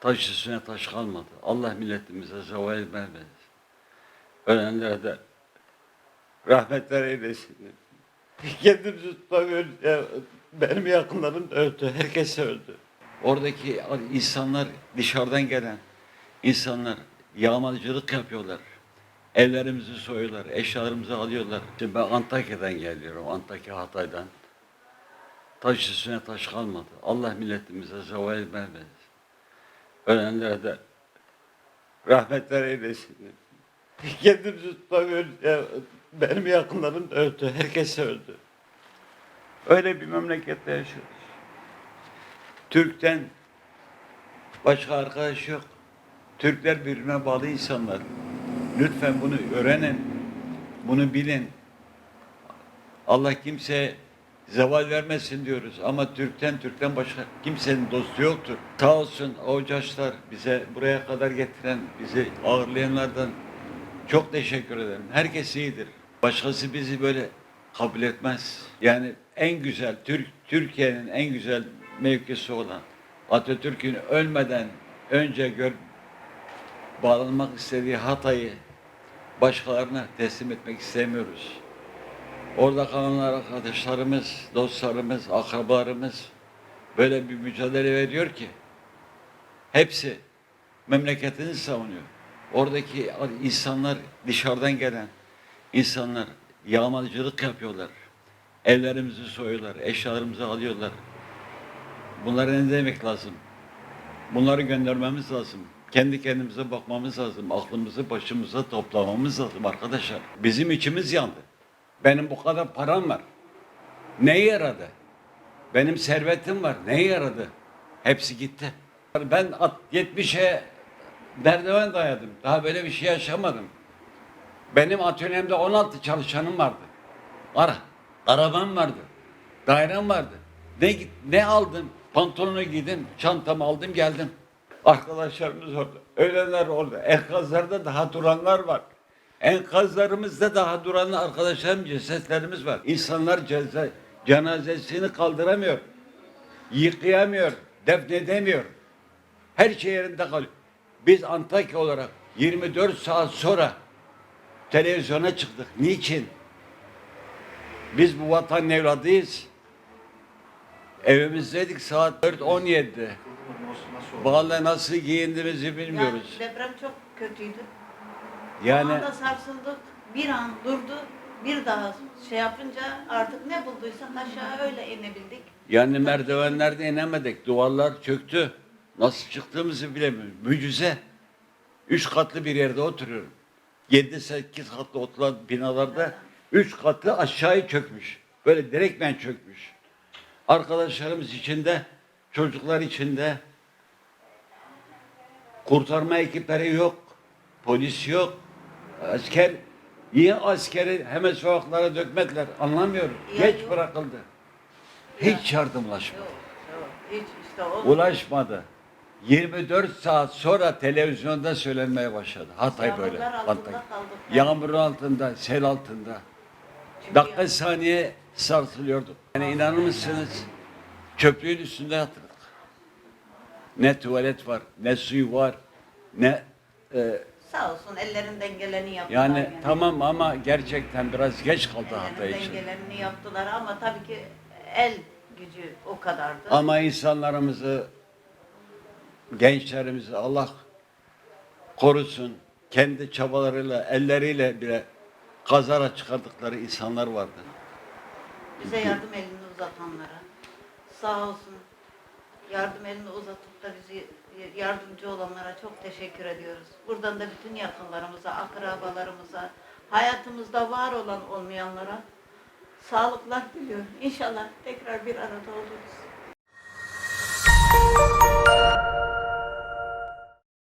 Taş üstüne taş kalmadı. Allah milletimize zeval vermesin. Ölenlere de rahmetler eylesin. Kendimizi tutamıyoruz ya. Benim yakınlarım öldü. Herkes öldü. Oradaki insanlar dışarıdan gelen insanlar yağmacılık yapıyorlar. Evlerimizi soyuyorlar, eşyalarımızı alıyorlar. Şimdi ben Antakya'dan geliyorum, Antakya Hatay'dan. Taş üstüne taş kalmadı. Allah milletimize zeval vermesin. Ölenlere de rahmetler eylesin. Kendimizi tutamıyoruz. Benim yakınlarım öldü. Herkes öldü. Öyle bir memlekette yaşıyoruz. Türk'ten başka arkadaş yok. Türkler birbirine bağlı insanlar. Lütfen bunu öğrenin. Bunu bilin. Allah kimseye zeval vermesin diyoruz. Ama Türk'ten Türk'ten başka kimsenin dostu yoktur. Sağ olsun Ocaşlar bize buraya kadar getiren, bizi ağırlayanlardan çok teşekkür ederim. Herkes iyidir. Başkası bizi böyle kabul etmez. Yani en güzel, Türk Türkiye'nin en güzel mevkisi olan Atatürk'ün ölmeden önce gör, bağlanmak istediği Hatay'ı başkalarına teslim etmek istemiyoruz. Orada kalanlar arkadaşlarımız, dostlarımız, akrabalarımız böyle bir mücadele veriyor ki hepsi memleketini savunuyor. Oradaki insanlar dışarıdan gelen insanlar yağmacılık yapıyorlar. Evlerimizi soyuyorlar, eşyalarımızı alıyorlar. Bunlara ne demek lazım? Bunları göndermemiz lazım. Kendi kendimize bakmamız lazım. Aklımızı başımıza toplamamız lazım arkadaşlar. Bizim içimiz yandı. Benim bu kadar param var. Neye yaradı? Benim servetim var. Neye yaradı? Hepsi gitti. Ben at- 70'e merdiven dayadım. Daha böyle bir şey yaşamadım. Benim atölyemde 16 çalışanım vardı. Ara, arabam vardı. Dairem vardı. Ne, ne aldım? Pantolonu giydim, çantamı aldım geldim. Arkadaşlarımız orada, ölenler orada. Enkazlarda daha duranlar var. Enkazlarımızda daha duran arkadaşlarım cesetlerimiz var. İnsanlar ceza, cenazesini kaldıramıyor. Yıkayamıyor, defnedemiyor. Her şey yerinde kalıyor. Biz Antakya olarak 24 saat sonra televizyona çıktık. Niçin? Biz bu vatanın evladıyız. Evimizdeydik saat 4.17'de. Vallahi nasıl giyindiğimizi bilmiyoruz. Yani deprem çok kötüydü. Yani anda sarsıldık. Bir an durdu. Bir daha şey yapınca artık ne bulduysak aşağı öyle inebildik. yani merdivenlerde inemedik. Duvarlar çöktü. Nasıl çıktığımızı bilemiyoruz. Mucize. Üç katlı bir yerde oturuyorum. Yedi sekiz katlı oturan binalarda üç katlı aşağıya çökmüş. Böyle direktmen çökmüş. Arkadaşlarımız içinde, çocuklar içinde kurtarma ekipleri yok. Polis yok. Asker Niye askeri hemen sokaklara dökmediler? Anlamıyorum. Ya Geç yok. bırakıldı. Hiç yardımlaşmadı. Yok, yok. Hiç işte o. Ulaşmadı. 24 saat sonra televizyonda söylenmeye başladı. Hatay Yağmurlar böyle. altında Hatay. kaldık. Yağmurun altında, sel altında. Çünkü Dakika saniye sarsılıyorduk. Yani inanır mısınız? Çöplüğün üstünde yatırdık. Ne tuvalet var, ne suyu var, ne... e, Sağ olsun ellerinden geleni yaptılar. yani tamam ama gerçekten biraz geç kaldı Hatay Ellerinden için. geleni yaptılar ama tabii ki el gücü o kadardı. Ama insanlarımızı, gençlerimizi Allah korusun. Kendi çabalarıyla, elleriyle bile kazara çıkardıkları insanlar vardı. Bize yardım elini uzatanlara. Sağ olsun. Yardım elini uzatıp da bizi yardımcı olanlara çok teşekkür ediyoruz. Buradan da bütün yakınlarımıza, akrabalarımıza, hayatımızda var olan olmayanlara sağlıklar diliyorum. İnşallah tekrar bir arada oluruz.